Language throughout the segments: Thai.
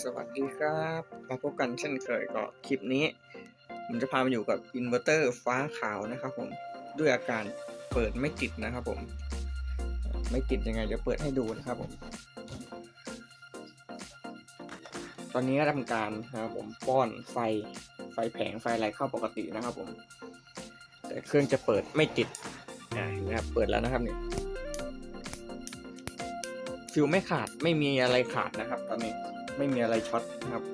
สวัสดีครับมาพบกันเช่นเคยก็คลิปนี้ ผมจะพามาอยู่กับอินเวอร์เตอร์ฟ้าขาวนะครับผมด้วยอาการเปิดไม่ติดนะครับผม ไม่ติดยังไงเดี๋ยวเปิดให้ดูนะครับผม ตอนนี้ก็ทำการนะครับผมป้อนไฟไฟแผงไฟอะไรเข้าปกตินะครับผม แต่เครื่องจะเปิดไม่ติดเห็นะครับเปิดแล้วนะครับเนี่ยฟิวไม่ขาดไม่มีอะไรขาดนะครับตอนนี้ ไม่มีอะไรช็อตนะครับ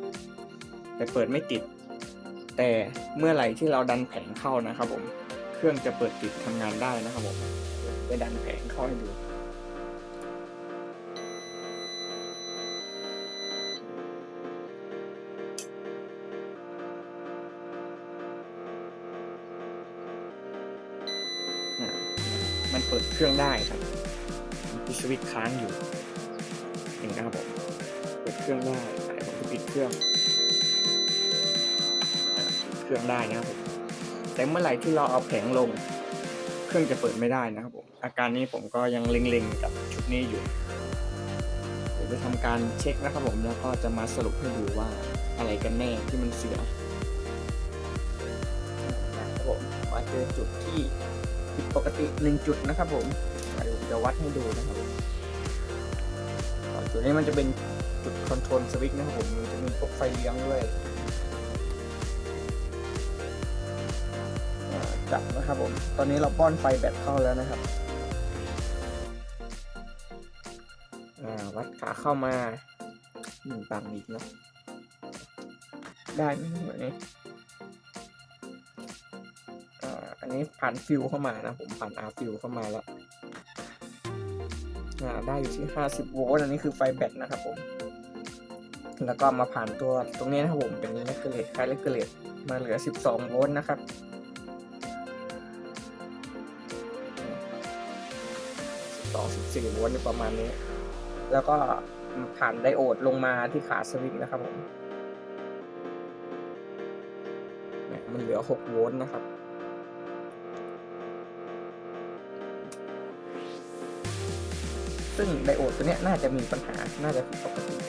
แต่เปิดไม่ติด แต่เมื่อไหร่ที่เราดันแผงเข้านะครับผมเครื่องจะเปิดติดทำงานได้นะครับผมไปดันแผงเข้าให้ดูมันเปิดเครื่องได้ครับมีสวิตช์ค้างอยู่เห็นนะครับผม รื่องได้อ่ผมจะปิดเครื่องปิดเครื่องได้นะครับผมแต่เมื่อไหร่ที่เราเอาแผงลง เครื่องจะเปิดไม่ได้นะครับผมอาการนี้ผมก็ยังเล็งๆกับชุดนี้อยู่เดี๋ยวจะทำการเช็คนะครับผมแล้วก็จะมาสรุปให้ดูว่าอะไรกันแน่ที่มันเสียนะครับผมมาเจอจุดที่ผิดปกติหนึ่งจุดนะครับผมเดี๋ยวผมจะวัดให้ดูนะครับ อ่าจุดนี้มันจะเป็นจุดคอนโทรลสวิตช์นะครับผมมันจะมีพวกไฟเลี้ยงด้วยจับนะครับผม ตอนนี้เราป้อนไฟแบตเข้าแล้วนะครับวัดขาเข้ามาหนึ่งต่ำอีกเนาะได้ไหมแบบนี้อันนี้ผ่านฟิวเข้ามานะผมผ่านอาฟิวเข้ามาแล้ว ได้อยู่ที่ 50 โวลต์อันนี้คือไฟแบตนะครับผม แล้วก็มาผ่านตัวตรงนี้นะครับผมเป็นเลกเกเลตคล้ายเลกเกเลตมาเหลือ 12 โวลต์นะครับต่อ14โวลต์ประมาณนี้ แล้วก็ผ่านไดโอดลงมาที่ขาสวิตช์นะครับผมเนี่ยมันเหลือ 6 โวลต์นะครับ ซึ่งไดโอดตัวนี้น่าจะมีปัญหา น่าจะผิดปกติ6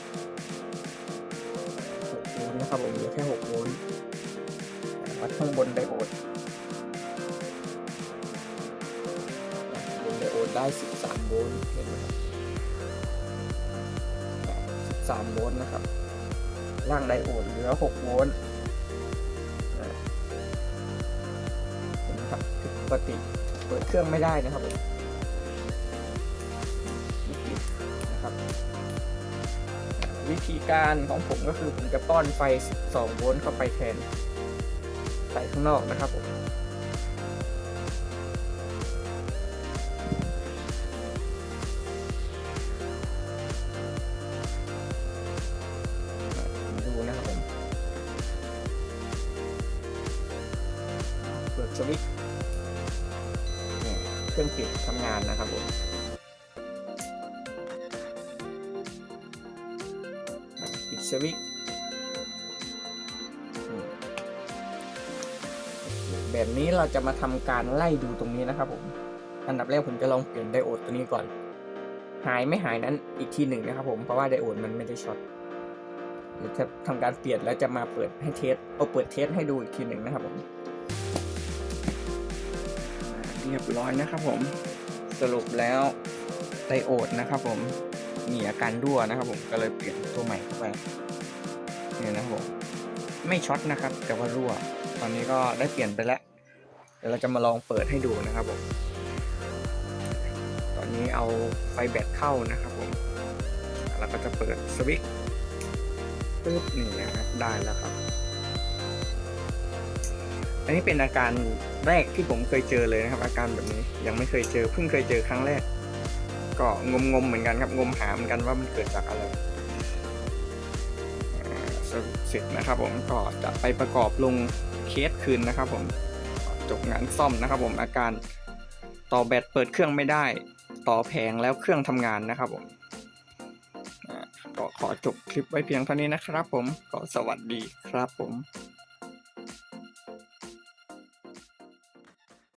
โวลต์นะครับผมเหลือแค่6โวลต์วัดข้างบนไดโอดบนไดโอดได้ 13โวลต์เห็นไหมครับ13โวลต์นะครับ ล่างไดโอดเหลือ6โวลต์เห็นไหมครับผิดปกติ เปิดเครื่องไม่ได้นะครับผม วิธีการของผมก็คือผมจะป้อนไฟ12โวลต์เข้าไปแทน ใส่ข้างนอกนะครับผมดูนะครับผมเปิดสวิตช์เนี่ยเครื่องปิดทำงานนะครับผม ปิดสวิตช์อืมแบบนี้เราจะมาทำการไล่ดูตรงนี้นะครับผม อันดับแรกผมจะลองเปลี่ยนไดโอดตัวนี้ก่อน หายไม่หายนั้นอีกทีหนึ่งนะครับผม เพราะว่าไดโอดมันไม่ได้ช็อตเดี๋ยวจะทำการเปลี่ยนแล้วจะมาเปิดให้เทส เอาเปิดเทสให้ดูอีกทีหนึ่งนะครับผม เรียบร้อยนะครับผม สรุปแล้วไดโอดนะครับผม มีอาการรั่วนะครับผมก็เลยเปลี่ยนตัวใหม่เข้าไปเนี่ยนะครับผมไม่ช็อตนะครับ แต่ว่ารั่ว ตอนนี้ก็ได้เปลี่ยนไปแล้วเดี๋ยวเราจะมาลองเปิดให้ดูนะครับผมตอนนี้เอาไฟแบตเข้านะครับผมแล้วก็จะเปิดสวิตช์ปึ๊บนี่นะครับได้แล้วครับ อันนี้เป็นอาการแรกที่ผมเคยเจอเลยนะครับ อาการแบบนี้ยังไม่เคยเจอเพิ่งเคยเจอครั้งแรก ก็งมงมๆเหมือนกันครับงมหาเหมือนกันว่ามันเกิดจากอะไรสรุปเสร็จนะครับผมก็จะไปประกอบลงเคสคืนนะครับ ผมจบงานซ่อมนะครับผมอาการต่อแบตเปิดเครื่องไม่ได้ ต่อแผงแล้วเครื่องทำงานนะครับผมก็ขอจบคลิปไว้เพียงเท่านี้นะครับผมก็สวัสดีครับผม